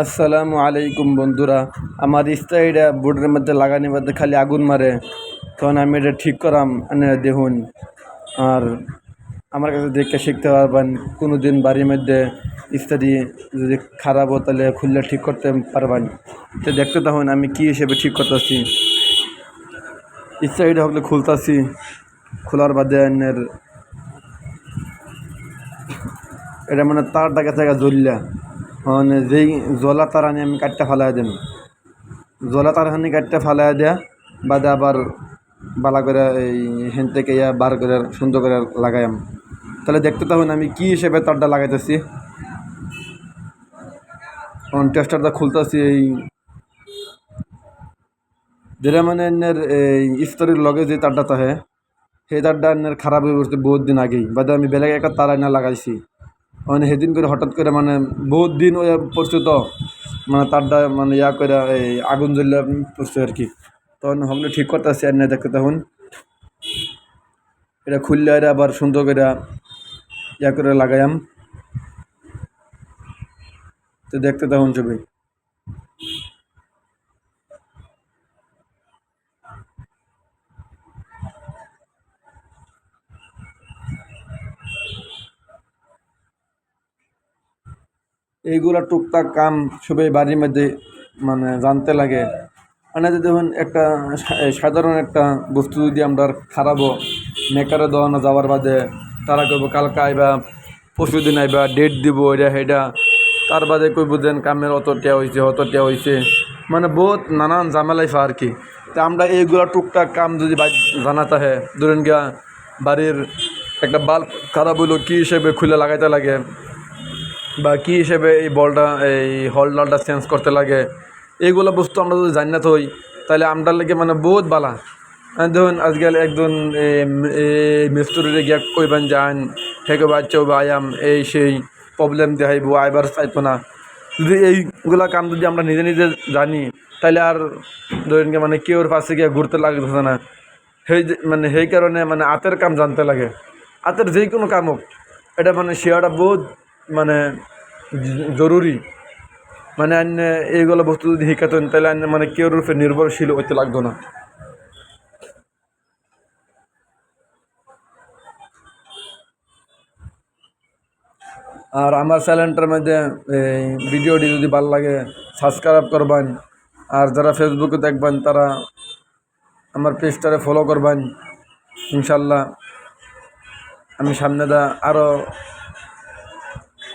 আসসালামু আলাইকুম বন্ধুরা। আমার স্টাইটা বোর্ডের মধ্যে লাগানি মধ্যে খালি আগুন মারে। তখন আমি এটা ঠিক করাম দেখুন। আর আমার কাছে দেখে শিখতে পারবেন কোনো দিন বাড়ির মধ্যে ইস্তাদি যদি খারাপ হয় তাহলে খুললে ঠিক করতে পারবেন। তো দেখতে তখন আমি কি হিসেবে ঠিক করতেছি। ইস্তাদিটা হলে খুলতাছি। খোলার বাদে আনের এটা মানে তারটাকে থেকে জ্বললা। মানে যেই জলা তার আনি আমি কাটতে ফালাই দিম। জলা তার হানি কাটটা ফালাই দেয়া বাদে আবার বালা করে এই হেন থেকে ইয়া বার করে, সুন্দর করে লাগাইম তাহলে দেখতে তখন আমি কি হিসেবে তারটা লাগাইতেছি। তখন টেস্টারটা খুলতেছি এই যেটা মানে এনের এই স্তরের লগে যে তারটা থাকে, সেই তারটা এনের খারাপ হয়ে পড়ছে বহুত দিন আগেই। বাদে আমি বেলেগ একটা তার আইনা লাগাইছি। মানে সেদিন করে হঠাৎ করে মানে বহুত দিন ওই পড়ছে মানে তারটা মানে ইয়া করে, এই আগুন জ্বললে পড়ছে আর কি। তখন হগলে ঠিক করতেছি, আর না দেখতে তখন। এটা খুললে এরা আবার সুন্দর করে ইয়া করে লাগাইম তো দেখতে তখন ছবি। এইগুলা টুকটাক কাম সবাই বাড়ির মধ্যে মানে জানতে লাগে। মানে দেখুন, একটা সাধারণ একটা বস্তু যদি আমরা খারাপও, মেকারে দেওয়ানো যাওয়ার বাদে তারা কইব, কালকে আইবা পরশু দিন আইবা ডেট দিব, এটা, সেটা। তার বাদে কইব দেন কামের অত টিয়া হয়েছে অত টিয়া হয়েছে মানে বহুত নানান ঝামেলাই ফা আর কি। তা আমরা এইগুলা টুকটাক কাম যদি জানাতে হয়, ধরেন গিয়া বাড়ির একটা বাল্ব খারাপ হইল, কী হিসেবে খুলে লাগাইতে লাগে? বা কী হিসেবে এই বলটা, এই হল হলডালটা চেঞ্জ করতে লাগে, এইগুলো বস্তু আমরা যদি জানি না থই তাহলে আমরা লাগে মানে বহুত বালা। ধরুন আজকাল একজন মিস্ত্রিরে গিয়া কইবেন যান হেকে বাচ্চা বা আয়াম এই সেই প্রবলেম দেখাইব আইবার চাইতো না। যদি এইগুলা কাম যদি আমরা নিজে নিজে জানি, তাহলে আর ধরেন মানে কেউর পাশে গিয়ে ঘুরতে লাগতেছে না। সেই যে- মানে সেই কারণে মানে আতের কাম জানতে লাগে। আতের যেই কোনো কাম হোক, এটা মানে শেয়ারটা বহুত মানে জরুরি। মানে আন্য এইগুলো বস্তু যদি শিখাতেন তাহলে আন্য মানে কেউর উপরে নির্ভরশীল হইতে লাগতো না। আর আমার চ্যানেলটার মধ্যে এই ভিডিওটি যদি ভালো লাগে, সাবস্ক্রাইব করবেন। আর যারা ফেসবুকে দেখবেন, তারা আমার পেজটারে ফলো করবেন। ইনশাল্লাহ আমি সামনে দা আরও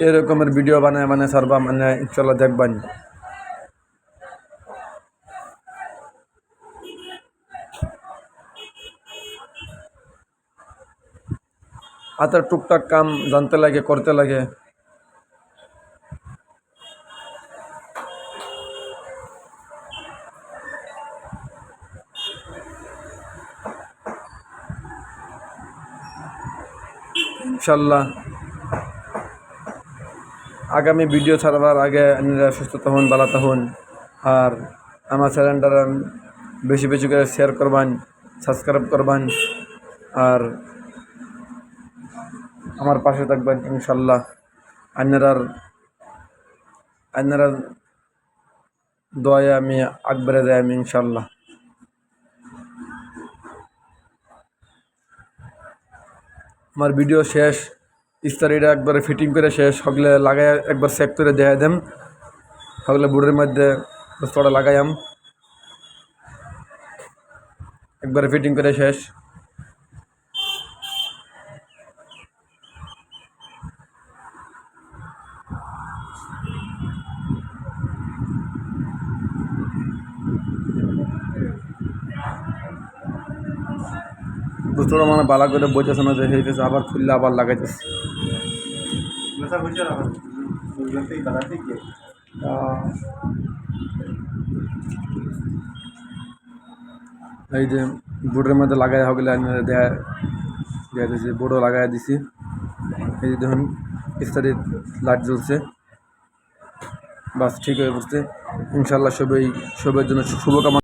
এরকমের ভিডিও বানায় মানে সারবা মানে ইনশাল্লাহ দেখবেন। হাতের টুকটাক কাম জানতে লাগে, করতে লাগে। ইনশাল্লাহ। আগামী ভিডিও ছাড়বার আগে আপনারা সুস্থ তখন ভালো তখন আর আমার চ্যানেলটা বেশি বেশি করে শেয়ার করবেন সাবস্ক্রাইব করবেন। আর আমার পাশে থাকবেন ইনশাল্লাহ আপনারার আপনারা দয়া আমি আগবাড়ে যাই আমি ইনশাল্লাহ আমার ভিডিও শেষ। ইস্তারিটা একবারে ফিটিং করে শেষ। সকলে লাগাই একবার চেক করে দেখা দেন সকলে বুড়ের মধ্যে বস্তুটা লাগাইয়াম একবারে ফিটিং করে শেষ। বস্তুটা মানে বালা করে বোঝাছে না যে হইতেছে, আবার খুললে আবার লাগাইতেছে। এই যে বোর্ডের মধ্যে লাগাই হগলে দেয়া দেয়া বোর্ডও লাগাই দিছি এই যে দেখুন ইস্তারি লাইট জ্বলছে। বাস, ঠিক হয়ে পড়ছে। ইনশাল্লাহ সবাই সবার জন্য শুভকামনা।